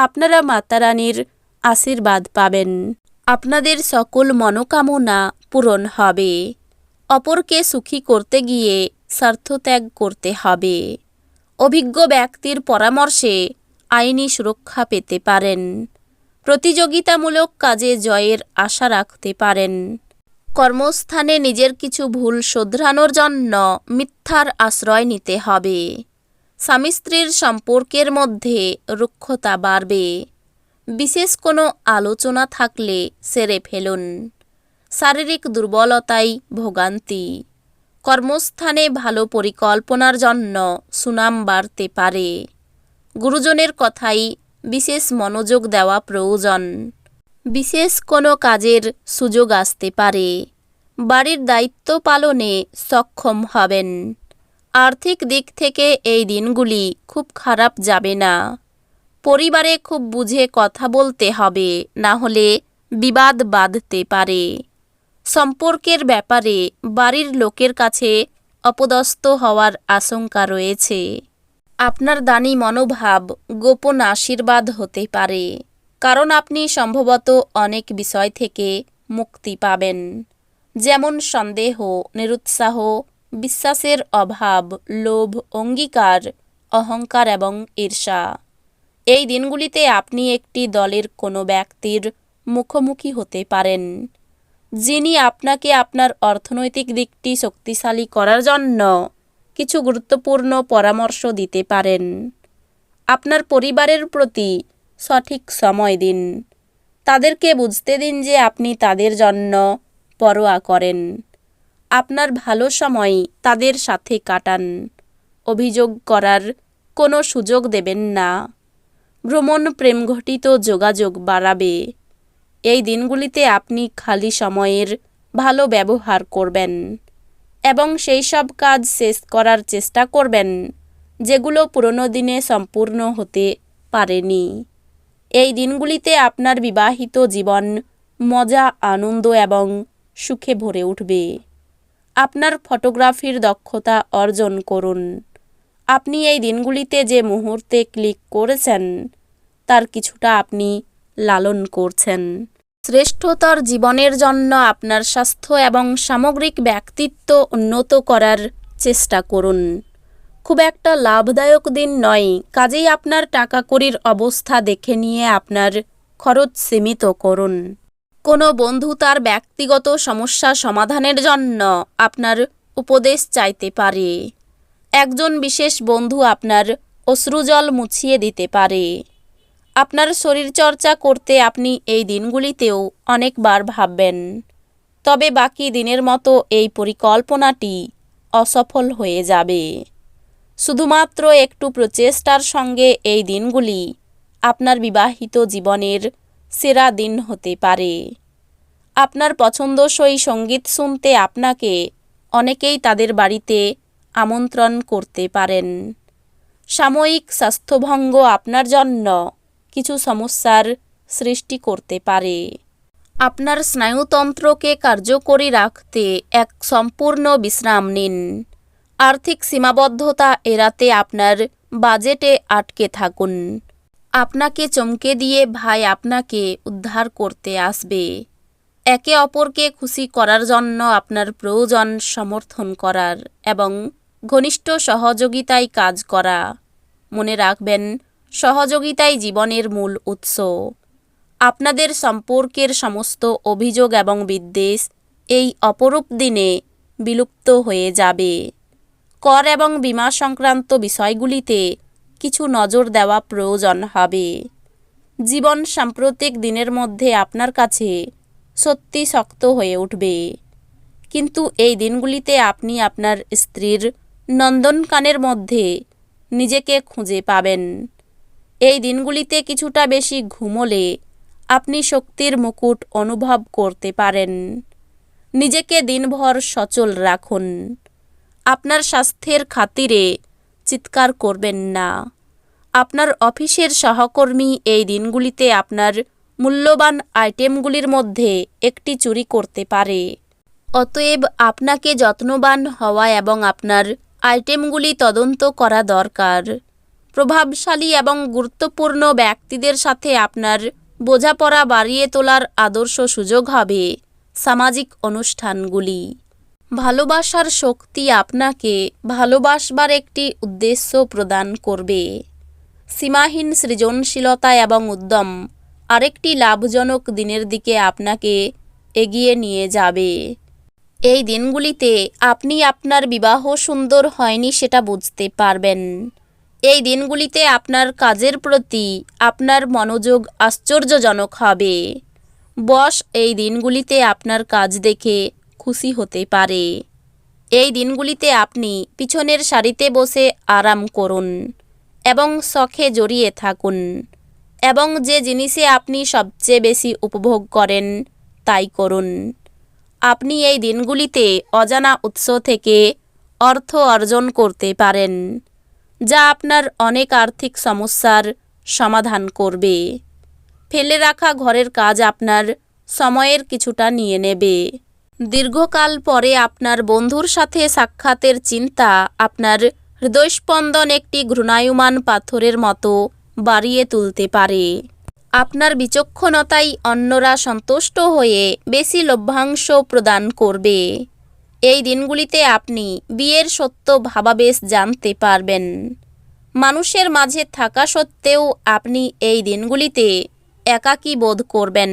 আপনারা মাতারানীর আশীর্বাদ পাবেন। আপনাদের সকল মনোকামনা পূরণ হবে। অপরকে সুখী করতে গিয়ে স্বার্থত্যাগ করতে হবে। অভিজ্ঞ ব্যক্তির পরামর্শে আইনি সুরক্ষা পেতে পারেন। প্রতিযোগিতামূলক কাজে জয়ের আশা রাখতে পারেন। কর্মস্থানে নিজের কিছু ভুল শোধরানোর জন্য মিথ্যার আশ্রয় নিতে হবে। স্বামী স্ত্রীর সম্পর্কের মধ্যে রুক্ষতা বাড়বে। বিশেষ কোনো আলোচনা থাকলে সেরে ফেলুন। শারীরিক দুর্বলতাই ভোগান্তি। কর্মস্থানে ভালো পরিকল্পনার জন্য সুনাম বাড়তে পারে। গুরুজনের কথাই বিশেষ মনোযোগ দেওয়া প্রয়োজন। বিশেষ কোনো কাজের সুযোগ আসতে পারে। বাড়ির দায়িত্ব পালনে সক্ষম হবেন। আর্থিক দিক থেকে এই দিনগুলি খুব খারাপ যাবে না। পরিবারে খুব বুঝে কথা বলতে হবে, না হলে বিবাদ বাঁধতে পারে। সম্পর্কের ব্যাপারে বাড়ির লোকের কাছে অপদস্থ হওয়ার আশঙ্কা রয়েছে। আপনার দানি মনোভাব গোপন আশীর্বাদ হতে পারে, কারণ আপনি সম্ভবত অনেক বিষয় থেকে মুক্তি পাবেন, যেমন সন্দেহ, নিরুৎসাহ বিশ্বাসের অভাব, লোভ, অঙ্গীকার, অহংকার এবং ঈর্ষা। এই দিনগুলিতে আপনি একটি দলের কোনো ব্যক্তির মুখোমুখি হতে পারেন, যিনি আপনাকে আপনার অর্থনৈতিক দিকটি শক্তিশালী করার জন্য কিছু গুরুত্বপূর্ণ পরামর্শ দিতে পারেন। আপনার পরিবারের প্রতি সঠিক সময় দিন। তাদেরকে বুঝতে দিন যে আপনি তাদের জন্য পরোয়া করেন। আপনার ভালো সময় তাদের সাথে কাটান। অভিযোগ করার কোনো সুযোগ দেবেন না। ভ্রমণ প্রেমঘটিত যোগাযোগ বাড়াবে। এই দিনগুলিতে আপনি খালি সময়ের ভালো ব্যবহার করবেন এবং সেই সব কাজ শেষ করার চেষ্টা করবেন, যেগুলো পুরনো দিনে সম্পূর্ণ হতে পারেনি। এই দিনগুলিতে আপনার বিবাহিত জীবন মজা, আনন্দ এবং সুখে ভরে উঠবে। আপনার ফটোগ্রাফির দক্ষতা অর্জন করুন। আপনি এই দিনগুলিতে যে মুহূর্তে ক্লিক করেছেন, তার কিছুটা আপনি লালন করছেন। শ্রেষ্ঠতর জীবনের জন্য আপনার স্বাস্থ্য এবং সামগ্রিক ব্যক্তিত্ব উন্নত করার চেষ্টা করুন। খুব একটা লাভদায়ক দিন নয়, কাজেই আপনার টাকা কড়ির অবস্থা দেখে নিয়ে আপনার খরচ সীমিত করুন। কোনো বন্ধু তার ব্যক্তিগত সমস্যা সমাধানের জন্য আপনার উপদেশ চাইতে পারে। একজন বিশেষ বন্ধু আপনার অশ্রুজল মুছিয়ে দিতে পারে। আপনার শরীরচর্চা করতে আপনি এই দিনগুলিতেও অনেকবার ভাববেন। তবে বাকি দিনের মতো এই পরিকল্পনাটি অসফল হয়ে যাবে। শুধুমাত্র একটু প্রচেষ্টার সঙ্গে এই দিনগুলি আপনার বিবাহিত জীবনের সেরা দিন হতে পারে। আপনার পছন্দসই সংগীত শুনতে আপনাকে অনেকেই তাদের বাড়িতে আমন্ত্রণ করতে পারেন। সাময়িক স্বাস্থ্যভঙ্গ আপনার জন্য কিছু সমস্যার সৃষ্টি করতে পারে। আপনার স্নায়ুতন্ত্রকে কার্যকরী রাখতে এক সম্পূর্ণ বিশ্রাম নিন। আর্থিক সীমাবদ্ধতা এড়াতে আপনার বাজেটে আটকে থাকুন। আপনাকে চমকে দিয়ে ভাই আপনাকে উদ্ধার করতে আসবে। একে অপরকে খুশি করার জন্য আপনার প্রয়োজন সমর্থন করার এবং ঘনিষ্ঠ সহযোগিতায় কাজ করা। মনে রাখবেন, সহযোগিতাই জীবনের মূল উৎস। আপনাদের সম্পর্কের সমস্ত অভিযোগ এবং বিদ্বেষ এই অপরূপ দিনে বিলুপ্ত হয়ে যাবে। কর এবং বীমা সংক্রান্ত বিষয়গুলিতে কিছু নজর দেওয়া প্রয়োজন হবে। জীবন সাম্প্রতিক দিনের মধ্যে আপনার কাছে সত্যি শক্ত হয়ে উঠবে। কিন্তু এই দিনগুলিতে আপনি আপনার স্ত্রীর নন্দনকানের মধ্যে নিজেকে খুঁজে পাবেন। এই দিনগুলিতে কিছুটা বেশি ঘুমোলে আপনি শক্তির মুকুট অনুভব করতে পারেন। নিজেকে দিনভর সচল রাখুন। আপনার স্বাস্থ্যের খাতিরে চিৎকার করবেন না। আপনার অফিসের সহকর্মী এই দিনগুলিতে আপনার মূল্যবান আইটেমগুলির মধ্যে একটি চুরি করতে পারে। অতএব আপনাকে যত্নবান হওয়া এবং আপনার আইটেমগুলি তদন্ত করা দরকার। প্রভাবশালী এবং গুরুত্বপূর্ণ ব্যক্তিদের সাথে আপনার বোঝাপড়া বাড়িয়ে তোলার আদর্শ সুযোগ হবে সামাজিক অনুষ্ঠানগুলি। ভালোবাসার শক্তি আপনাকে ভালোবাসবার একটি উদ্দেশ্য প্রদান করবে। সীমাহীন সৃজনশীলতা এবং উদ্যম আরেকটি লাভজনক দিনের দিকে আপনাকে এগিয়ে নিয়ে যাবে। এই দিনগুলিতে আপনি আপনার বিবাহ সুন্দর হয়নি সেটা বুঝতে পারবেন। এই দিনগুলিতে আপনার কাজের প্রতি আপনার মনোযোগ আশ্চর্যজনক হবে। বস, এই দিনগুলিতে আপনার কাজ দেখে খুশি হতে পারে। এই দিনগুলিতে আপনি পিছনের সারিতে বসে আরাম করুন এবং শখে জড়িয়ে থাকুন এবং যে জিনিসে আপনি সবচেয়ে বেশি উপভোগ করেন, তাই করুন। আপনি এই দিনগুলিতে অজানা উৎস থেকে অর্থ অর্জন করতে পারেন, যা আপনার অনেক আর্থিক সমস্যার সমাধান করবে। ফেলে রাখা ঘরের কাজ আপনার সময়ের কিছুটা নিয়ে নেবে। দীর্ঘকাল পরে আপনার বন্ধুর সাথে সাক্ষাতের চিন্তা, আপনার হৃদয়স্পন্দন একটি ঘূর্ণায়মান পাথরের মতো বাড়িয়ে তুলতে পারে। আপনার বিচক্ষণতাই অন্যরা সন্তুষ্ট হয়ে বেশি লভ্যাংশ প্রদান করবে। এই দিনগুলিতে আপনি বিয়ের সত্য ভাবাবেশ জানতে পারবেন। মানুষের মাঝে থাকা সত্ত্বেও আপনি এই দিনগুলিতে একাকী বোধ করবেন।